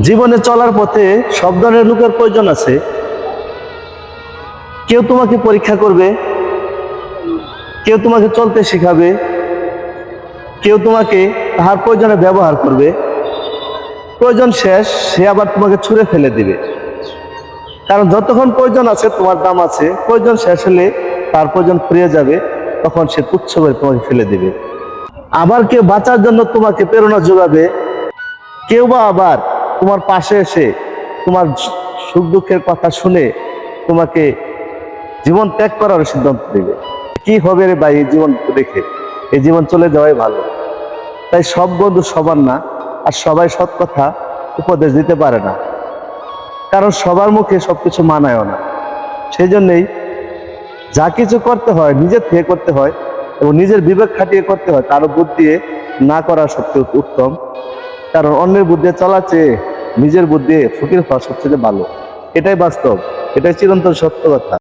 জীবনে চলার পথে সব ধরনের লোকের প্রয়োজন আছে। কেউ তোমাকে পরীক্ষা করবে, কেউ তোমাকে চলতে শেখাবে, কেউ তোমাকে তাহার প্রয়োজনে ব্যবহার করবে। প্রয়োজন শেষ, সে আবার তোমাকে ছুঁড়ে ফেলে দিবে। কারণ যতক্ষণ প্রয়োজন আছে, তোমার দাম আছে। প্রয়োজন শেষ হলে তার প্রয়োজন ফুরিয়ে যাবে, তখন সে তুচ্ছ করে তোমাকে ফেলে দিবে। আবার কেউ বাঁচার জন্য তোমাকে প্রেরণা যোগাবে কেউ বা আবার তোমার পাশে এসে তোমার সুখ দুঃখের কথা শুনে তোমাকে জীবন ত্যাগ করার সিদ্ধান্ত দেবে। কি হবে রে ভাই এই জীবন দেখে? এই জীবন চলে যাওয়াই ভালো। তাই সব বন্ধু সবার না, আর সবাই সৎ কথা উপদেশ দিতে পারে না। কারণ সবার মুখে সবকিছু মানায়ও না। সেই জন্যেই যা কিছু করতে হয় নিজের থেকে করতে হয় এবং নিজের বিবেক খাটিয়ে করতে হয় তারও বুদ্ধি দিয়ে না করা সবচেয়ে উত্তম। কারণ অন্যের বুদ্ধি চলার চেয়ে নিজের বুদ্ধি ফকির হওয়া সবচেয়ে ভালো। এটাই বাস্তব, এটাই চিরন্তন সত্য কথা।